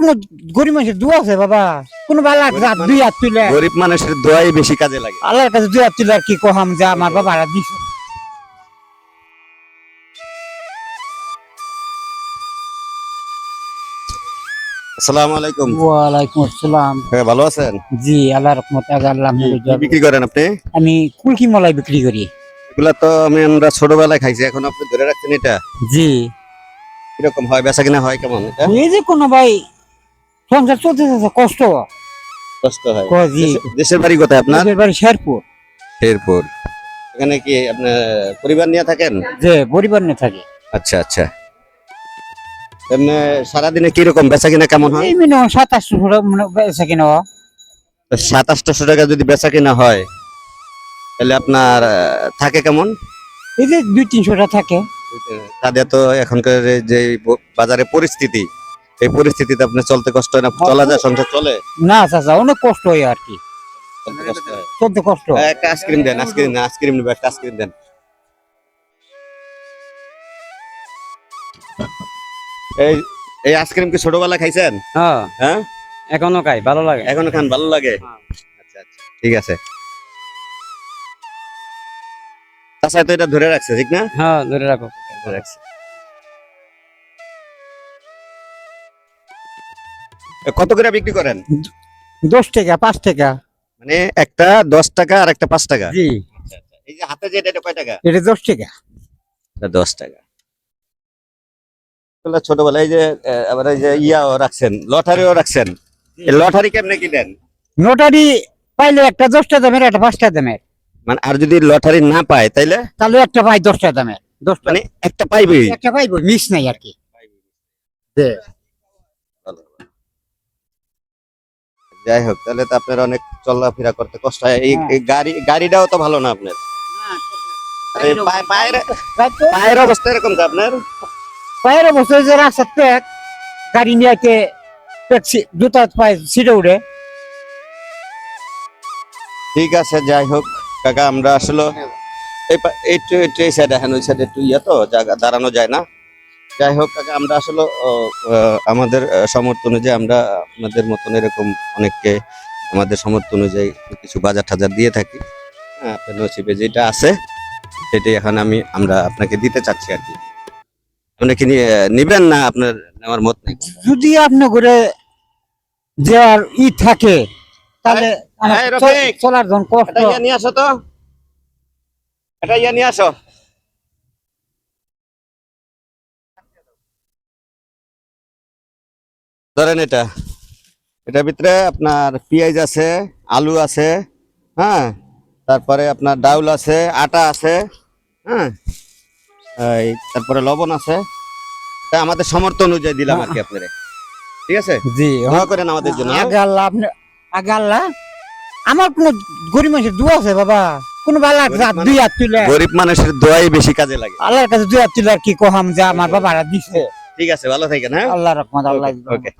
কোনো গরিব মানুষের দোয়া আছে বাবা? কোনো হাত মানুষ- দুই হাত তুলে। গরিব মানুষের দোয়াই বেশি কাজে লাগে। আল্লাহর কাছে দুই হাত তুলে আর কি কহাম যে আমার বাবা দিছে। আসসালামু আলাইকুম। ওয়ালাইকুম আসসালাম। হ্যাঁ ভালো আছেন? জি আল্লাহ রহমত আল্লাহ বিক্রি করেন আপনি? আমি কুলকি মলাই বিক্রি করি। এগুলা তো আমি আমরা ছোটবেলায় খাইছি এখন আপনি ধরে রাখছেন এটা? জি। কীরকম হয় বেচা কিনা হয় কেমন এটা? এই যে কোনো ভাই সংসার চলতে কষ্ট। কষ্ট হয়। জি দেশের বাড়ি কোথায় আপনার? আমাদের বাড়ি শেরপুর। শেরপুর। এখানে কি আপনার পরিবার নিয়ে থাকেন? যে পরিবার নিয়ে থাকে। আচ্ছা আচ্ছা। এমনি সারাদিনে কীরকম বেচা কিনা কেমন হয়? মিনিমাম সাতাশশো মানে বেচা কিনা সাত আটশো টাকা যদি বেচা কিনা হয় তাহলে আপনার থাকে কেমন? এই যে দুই তিনশোটা থাকে। তাদের তো এখনকার যে বাজারে পরিস্থিতি এই পরিস্থিতিতে আপনার চলতে কষ্ট হয় না? চলা যায় সংসার চলে? না চাচা অনেক কষ্ট হয় আর কি। চলতে কষ্ট হয়। হয়। একটা আইসক্রিম দেন আইসক্রিম দেন আইসক্রিম একটা আইসক্রিম দেন। এই এই আইসক্রিম কি ছোটবেলা খাইছেন? হ্যাঁ। হ্যাঁ? এখনও খাই ভালো লাগে। এখনও খান ভালো লাগে? হ্যাঁ। আচ্ছা আচ্ছা ঠিক আছে। তাছাড়া তো এটা ধরে রাখছে ঠিক না? হ্যাঁ ধরে রাখো। ধরে রাখছে। কত করে বিক্রি করেন? দশ টাকা পাঁচ টাকা। মানে একটা দশ টাকা আর একটা পাঁচ টাকা? জি। এই যে হাতে যেটা এটা কয় টাকা? এটা দশ টাকা। এটা দশ টাকা। ছোটবেলায় এই যে আহ, আবার এই যে ইয়াও রাখছেন লটারিও রাখছেন। লটারি কেমনে কিনেন? নোটারি পাইলে একটা দশটা দামের একটা পাঁচটা দামের। মানে আর যদি লটারি না পায় তাইলে? তাহলে একটা পাই দশটা দামের দশটা। মানে একটা পাইবেই। একটা পাইব মিস নাই আর কি যে যাই হোক তাহলে তো আপনার অনেক চলাফেরা করতে কষ্ট হয়। এই হ্যাঁ। এই গাড়ি গাড়িটাও তো ভালো না আপনার। আর এই পায়ে- পায়ের অবস্থা এরকম তো আপনার? পায়ের অবস্থায় যে রাস্তা ট্যাক গাড়ি নিয়ে কে ট্যাক্সি জুতা পায়ে সিটে উঠে। ঠিক আছে যাই হোক কাকা আমরা আসলে এই পা- একটু একটু এই সাইডে হ্যাঁ ওই সাইডে একটু ইয়ে তো জায়গা দাঁড়ানো যায় না। যাই হোক আমরা আসলে আমাদের সমর্থ অনুযায়ী আমরা আপনাদের মতন এরকম অনেককে আমাদের সমর্থ অনুযায়ী কিছু বাজার টাজার দিয়ে থাকি। হ্যাঁ আপনার নসিবে যেটা আছে সেটাই এখন আমি আমরা আপনাকে দিতে চাচ্ছি আর কি। আপনি কি নিবেন না আপনার নেওয়ার মত নেই? যদি আপনি করে যাওয়ার ই থাকে তাহলে! চলার ধন কষ্ট। এটা নিয়ে আসো তো। এটা নিয়ে আসো। ধরেন এটা। এটার ভিতরে আপনার পেঁয়াজ আছে আলু আছে হ্যাঁ? তারপরে আপনার ডাউল আছে আটা আছে হ্যাঁ? এই তারপরে লবণ আছে। তা আমাদের সমর্থ অনুযায়ী দিলাম আর কি আপনারে। ঠিক আছে? জি দোয়া করেন আমাদের জন্য। হ্যাঁ? আগে আল্লাহ আপনি আগে আল্লাহ আমার কোনো গরিব মানুষের দোয়া আছে বাবা। কোনো ভালো গরিব দুই হাত তুলে। গরিব মানুষের দোয়াই বেশি কাজে লাগে। আল্লাহর কাছে দুই হাত তুলে আর কি কহাম যে আমার বাবা দিছে। ঠিক আছে ভালো থাকেন হ্যাঁ? আল্লাহ রহমত আল্লাহ ওকে।